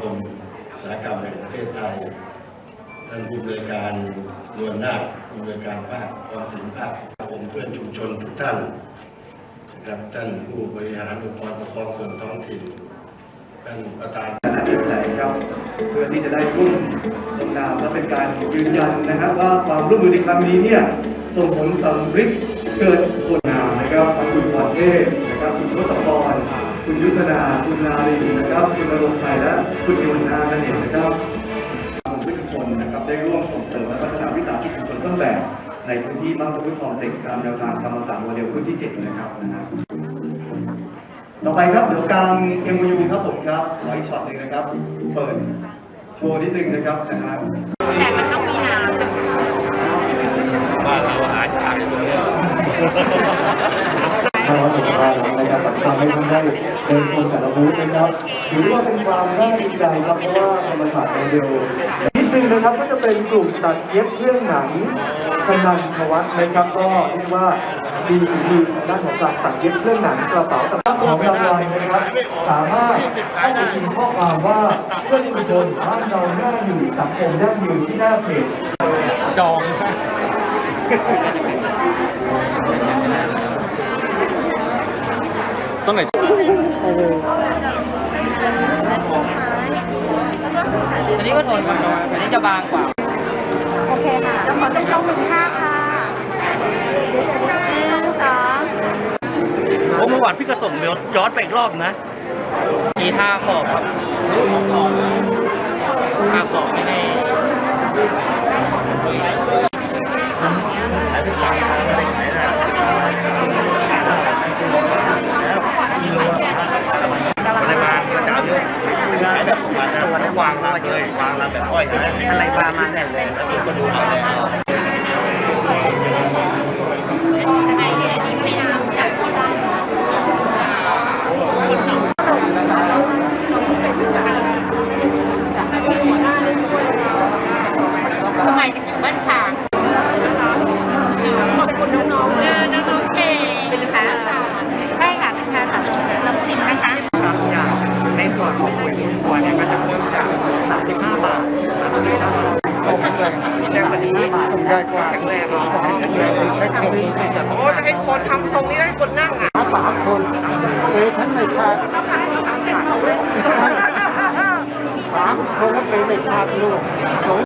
กรมสาหกรรมแห่งประเทศไทย ท่านผู้บริการนวลนาคผู้บริการภาคกองสินภาคผมเพื่อนชุมชนทุกท่านนะครับท่านผู้บริหารองค์กรปกครองส่วนท้องถิ่นท่านประธานขนาดเอ็นแสงครับ เพื่อที่จะได้รุ่นลงนามและเป็นการยืนยันนะครับว่าความร่วมมือในครั้งนี้เนี่ยส่งผลสำฤทธิ์เกิดผลงามนะครับทั้งคุณพรเทพนะครับคุณทศพร คุณยุทธนาคุณนารีนะครับคุณนรงค์ชัยและคุณโยนนานั่นเองนะครับผมทุกคนนะครับได้ร่วมส่งเสริมและพัฒนาวิสาหกิจชุมชนต้นแบบในพื้นที่บ้านพระพุทธคอมเพล็กซ์ตามแนวทางธรรมศาสตร์โมเดลพื้นที่เจ็ดนะครับนะฮะต่อไปครับเดี๋ยวกลาง MOU ครับผมครับขออีกช็อตหนึ่งนะครับ เปิดโชว์นิดนึงนะครับนะครับแต่มันต้องมีน้ำบ้านเราหาฉากตรงนี้ ถ้าว่าเป็นว่านะครับทำให้ท่านได้เดินชมแต่ละ บูธนะครับถือว่าเป็นความน่าดีใจครับเพราะว่าธรรมศาสตร์โมเดลนิดนึงนะครับก็จะเป็นกลุ่มตัดเย็บเครื่องหนังชนันทวัฒน์นะครับก็เรียกว่าดีดีด้านของการตัดเย็บเครื่องหนังกระเป๋าต่างๆของรางวัลนะครับสามารถเข้าไปพิมพ์ข้อความว่าเพื่อชุมชนบ้านเราหน้าอยู่สังคมยั่งยืนที่หน้าเพจจองต้องไหน อันนี้ก็ทนกว่าอันนี้จะบางกว่า โอเคค่ะแล้วขอต้องลงหนึ่งห้าค่ะหนึ่งสองโอ้เมื่อวานพี่ก็ส่งเมลย้อนไปอีกรอบนะทีท่าขอบครับท่าขอบไม่ได้ ปริมาณกระจายเยอะขายแบบประมาณนั้น วางเลย วางรังแบบอ้อยใช่ไหมอะไรประมาณนั้นเลยแล้วก็ดูมาแล้ว แข็งแรงเนาะแข็งแรงไม่ทำนี้โอ้จะให้คนทำทรงนี้ให้คนนั่งอะสามคนเอ้ท่านไม่ขาดสามคนแล้วเป็นไม่ขาดลูก